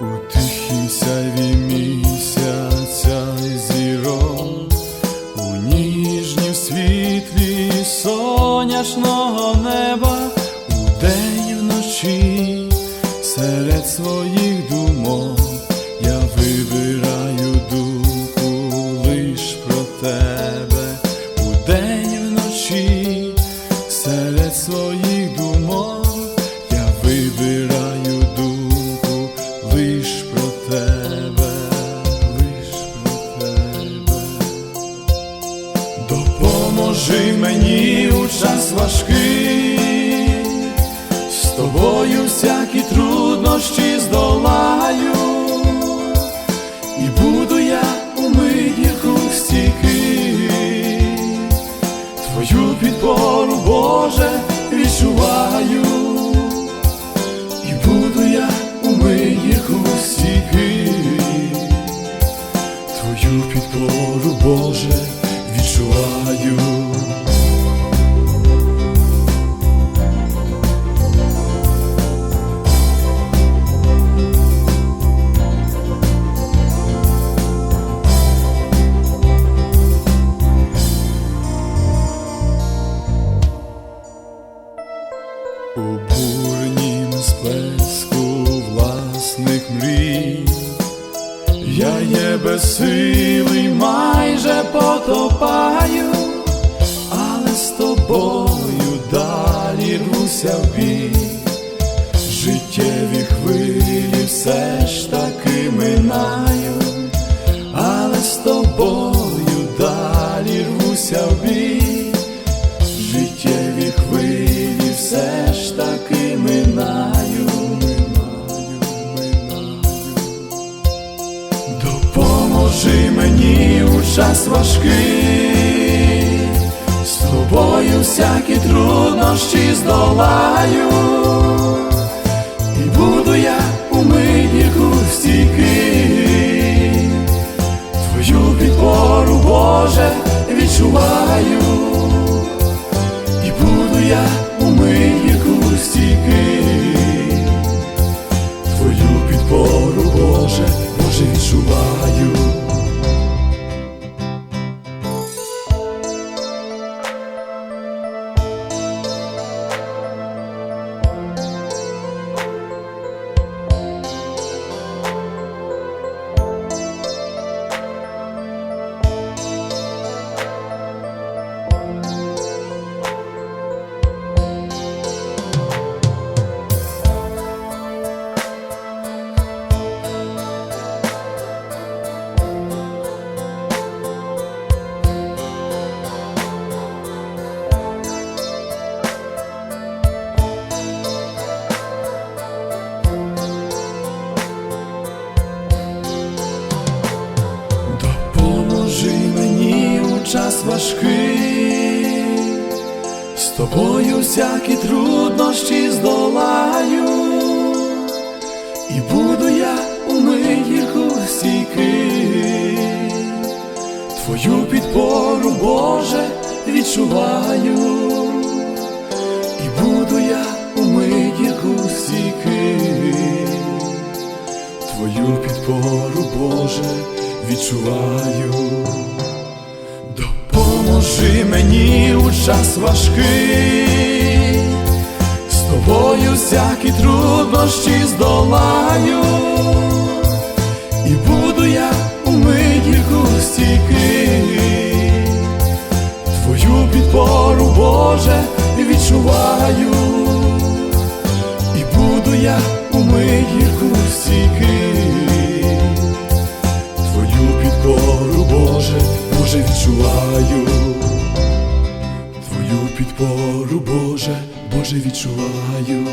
У тихім сяйві місяця у ніжнім світлі сонячного тобою всякі труднощі здолаю, і буду я у мидіку стійкий, твою підпору, Боже, відчуваю, і буду я у мидіку стійкий, твою підпору, Боже, відчуваю. У бурнім спеску власних мрій, я є безсилий, майже потопаю, але з тобою далі рвуся в бій, життєві хвилі все ж таки минаю, але з тобою далі рвуся в бій мені у час важкий, з тобою всякі труднощі здолаю, і буду я у мидіку стійкий, твою підпору, Боже, відчуваю. І буду я час важкий, з тобою всякі труднощі здолаю, і буду я у миніку стійкий, твою підпору, Боже, відчуваю, і буду я у стійкий. Твою підпору, Боже, відчуваю. Допоможи мені у час важкий, з тобою всякі труднощі здолаю, і буду я у мидіку стійкий, твою підпору, Боже, відчуваю. І буду я у миїрку стійкий, твою підпору, Боже, Боже, відчуваю, підпору, Боже, Боже, відчуваю,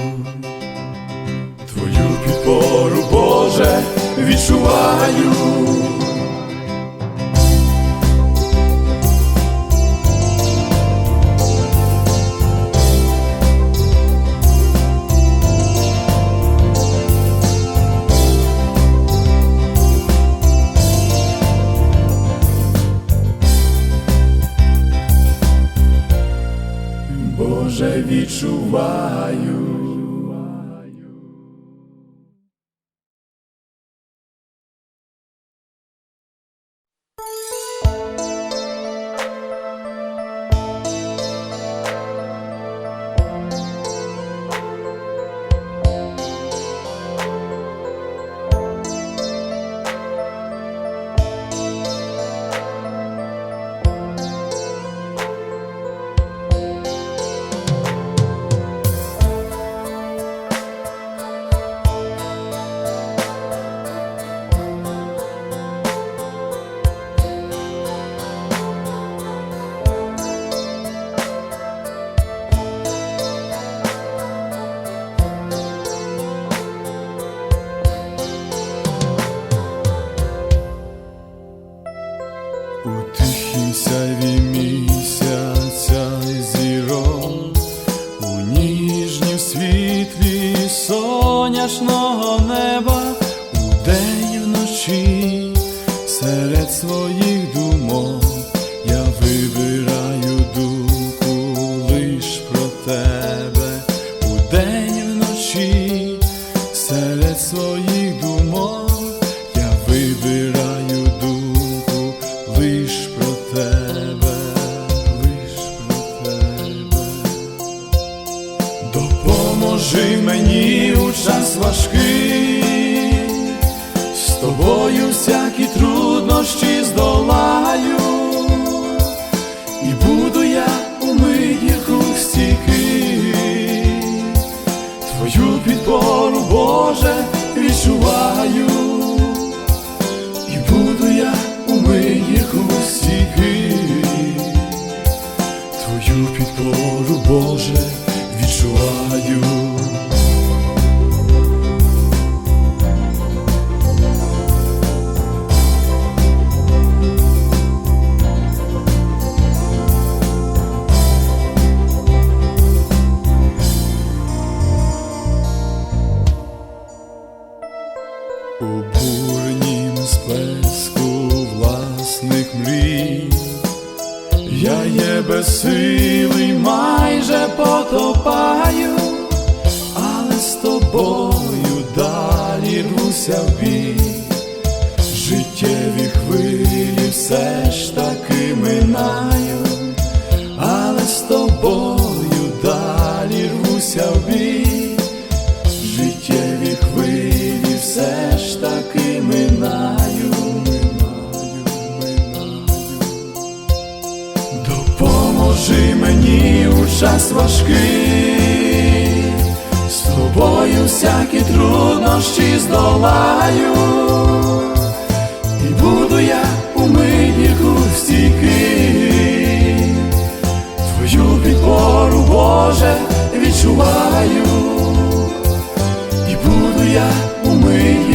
твою підпору, Боже, відчуваю. Відчуваю. у місяця зірок, у ніжнім світлі соняшного неба, у і вночі серед своїх думок я вибираю думку лиш про те. Тобою всякі труднощі здолаю, і буду я у миях стійкий, твою підпору, Боже, відчуваю, і буду я у миях стійкий, твою підпору, Боже, відчуваю. У бурнім сплеску власних мрій. Я є безсилий, майже потопаю, але з тобою далі рвуся в бій, життєві хвилі все ж таки минаю, труднощі здолаю, і буду я у миніку стійкий, твою підпору, Боже, відчуваю, і буду я у миніку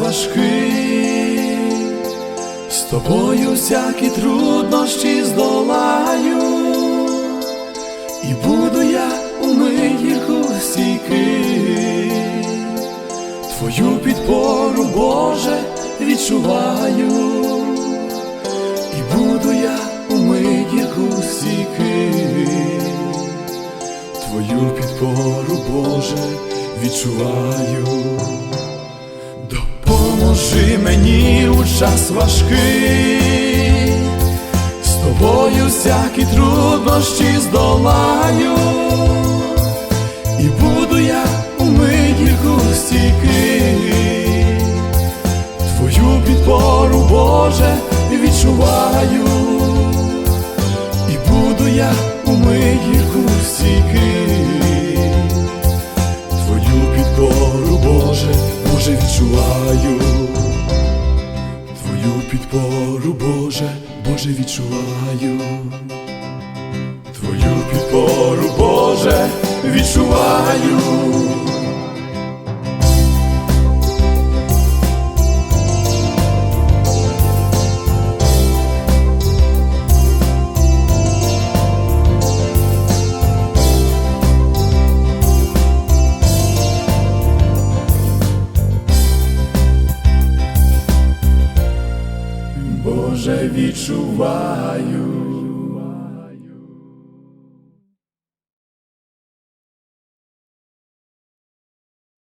важкий, з тобою всякі труднощі здолаю, і буду я у миях стійкий, твою підпору, Боже, відчуваю, і буду я у стійкий твою підпору, Боже, відчуваю. Допоможи мені у час важкий, з тобою всякі труднощі відчуваю, твою підпору, Боже, Боже, відчуваю, твою підпору, Боже, відчуваю. Відчуваю.